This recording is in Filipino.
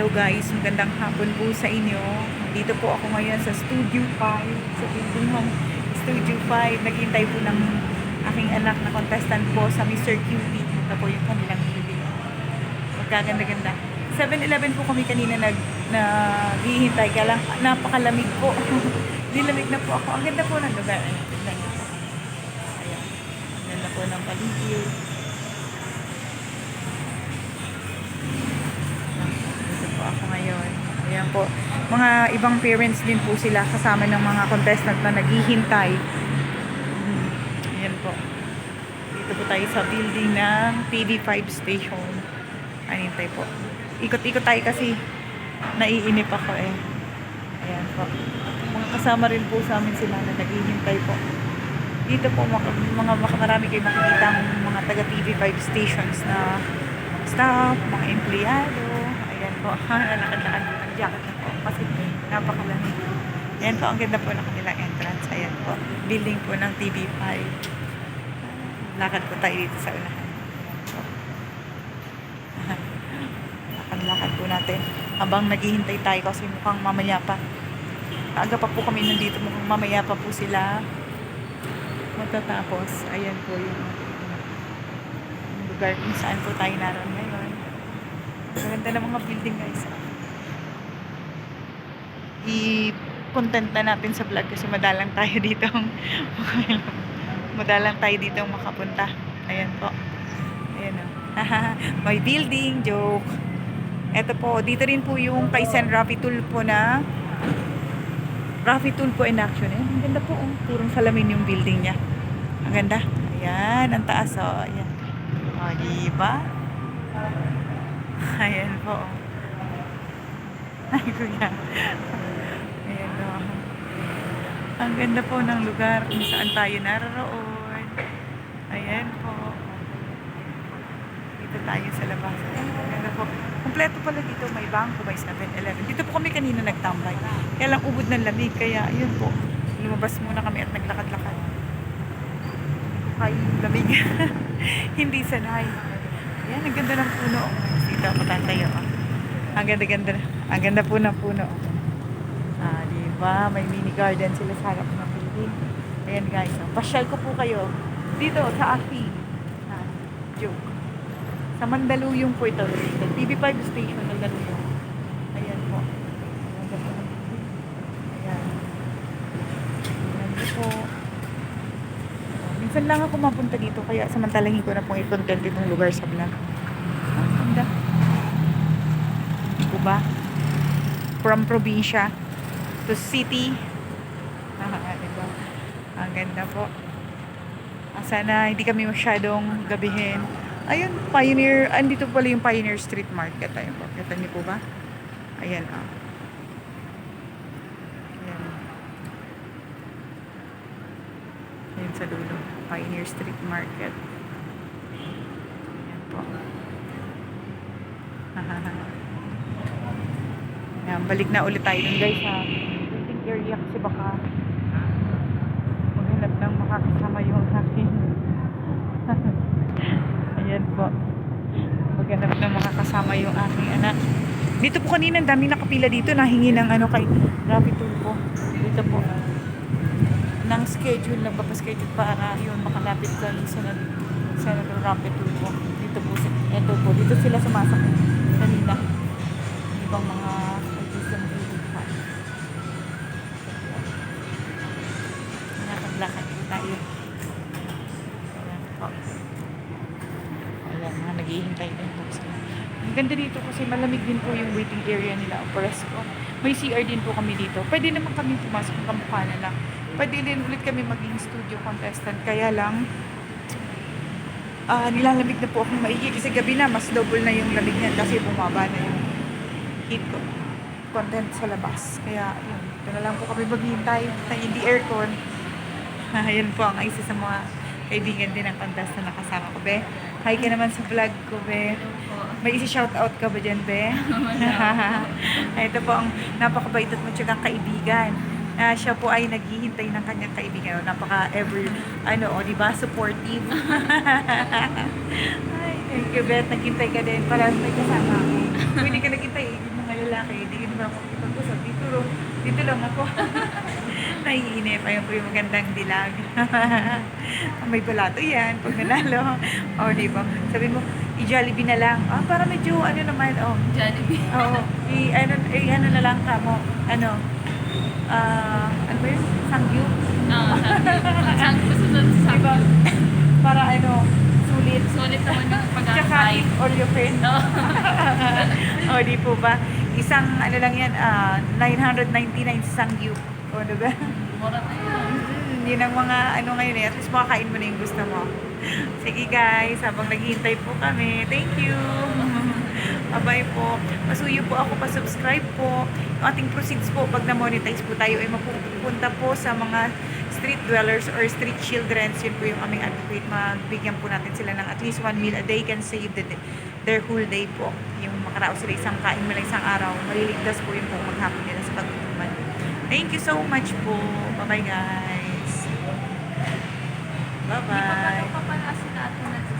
Hello guys, magandang hapon po sa inyo. Dito po ako ngayon sa Studio 5, sa building ng Studio 5. Naghintay po ng aking anak na contestant po sa Mr. Cutie. Ito po yung kanilang building. Magkaganda-ganda. 7-Eleven po kami kanina nag naghihintay kaya lang napakalamig po. Nilamig na po ako. Ang ganda po ng lugar. Ang ganda po ng paligid. Mga ibang parents din po sila kasama ng mga contestant na naghihintay. Ayan po. Dito po tayo sa building ng TV5 station. Anintay po. Ikot-ikot tayo kasi naiinip ako eh. Ayan po. Mga kasama rin po sa amin sila na naghihintay po. Dito po mga, mga, mga marami kayo makikita ang mga taga TV5 stations na staff, mga empleyado. Ayan po. Nakadaan po ng jacket. Kasi napakalamig. Ayan po. Ang ganda po ng kanilang entrance. Ayan po. Building po ng TV5. Lakad po tayo dito sa unahan. Lakad-lakad po natin. Habang naghihintay tayo kasi mukhang mamaya pa. Aga pa po kami nandito. Mukhang mamaya pa po sila matatapos. Ayan po yung yung lugar kung saan po tayo naroon ngayon. Ang ganda ng mga building guys. I-content na natin sa vlog kasi madalang tayo dito. madalang tayo dito makapunta. Ayan po. Ayan o. May building, joke. Ito po, dito rin po yung kay Sen Rafi Tulpo na Rafi Tulpo in action. Ayan, ang ganda po. Oh. Purong salamin yung building niya. Ang ganda. Ayan, ang taas. Oh. Ayan. O, diba? Ayan po. oh. Ay, kuya. Ayan o. Ang ganda po ng lugar kung saan tayo naroon. Ayan po. Dito tayo sa labas. Ang ganda po. Kompleto pala dito. May bangko, may 7-Eleven. Dito po kami kanina nagtambay. Kaya lang ubod ng lamig. Kaya, ayun po. Lumabas muna kami at naglakad-lakad. Ay, lamig. Hindi sanay. Ayan, ang ganda ng puno. Dito ako tatayo. ah. Ang ganda-ganda. Ang ganda po ng puno. Ah, di ba? May mini garden sila sa harap ng building. Ayan guys, oh. pasyal ko po kayo dito sa Afi. Ah, joke. Sa Mandaluyong po ito. Sa TV5 station Mandaluyong. Ayan po. Ayan. Minsan lang ako mapunta dito kaya samantalangin ko na pong i-content itong lugar sa vlog. Ang ganda. Diba? From probinsya to city. Ah, diba? Ang ganda po. Ah, Sana hindi kami masyadong gabihin. Ayun, Pioneer, andito pala yung Pioneer Street Market. Ayun po. Kita niyo po ba? Ayan, ah. Ayan. Ayan sa dulo. Pioneer Street Market. Ayan po. Ayan, balik na ulit tayo dun guys sa waiting area kasi baka maghanap ng makakasama yung akin. Ayan po. Maghanap ng makakasama yung aking anak. Dito po kanina, ang dami nakapila dito. Nahingi ng ano kay Rapi Tulpo. Dito po. Nang schedule, nagpapaschedule para yun makalapit kay Senador, Senator Rapi Tulpo. Dito po. Ito po. Dito sila sumasakit. Kanina. Ibang mga Ang ganda dito kasi malamig din po yung waiting area nila o presko. May CR din po kami dito. Pwede naman kami pumasok ng kamukha na lang. Pwede din ulit kami maging studio contestant. Kaya lang, ah nilalamig na po akong maigi kasi gabi na, mas double na yung lamig niyan kasi bumaba na yung heat ko content sa labas. Kaya, yun. Ito na lang po kami maghihintay na hindi aircon. Ayan po ang isa sa mga kaibigan din ng contestant na kasama ko, be. Hi ka naman sa vlog ko, be. May isi shout out ka ba dyan, be? Ito po ang napakabait at matyagang kaibigan. Ah, siya po ay naghihintay ng kanyang kaibigan. Napaka ever, ano, o, di ba, supportive. ay, thank you, Beth. Naghintay ka din para may kasama ako. Pwede ka naghintay, eh. Yun na ngayon. lang makipag-usap. Dito, dito lang ako. Naiinip. Ayun po yung magandang dilag. May balato yan. Pag nanalo. O, di ba? Sabi mo, i-Jollibee na lang. Ah, para medyo, ano naman, oh. Jollibee. Oo. I, ano, i, ano na lang ka mo. Ano? Ah, ano ba yun? Sanggyu? Oo, sang susunod sa Diba? sang Para ano, sulit. Sulit naman yung Tsaka pag-aakay. eat all you can. Oo. o, di po ba? Isang, ano lang yan, ah, 999 sa Sanggyu. O, diba? Mura na yun. Mm, yun mga, ano ngayon eh. At least makakain mo na yung gusto mo. Sige guys, habang naghihintay po kami. Thank you. Abay po. Pasuyo po ako, pa-subscribe po. Yung ating proceeds po, pag na-monetize po tayo, ay mapupunta po sa mga street dwellers or street children. Yun po yung aming advocate. Magbigyan po natin sila ng at least one meal a day can save the, their whole day po. Yung makaraos sila isang kain mo lang isang araw, maliligtas po yung po maghapon nila sa pagtutuman. Thank you so much po. Bye-bye guys. Bye-bye. Hindi pa pala pa pala si natin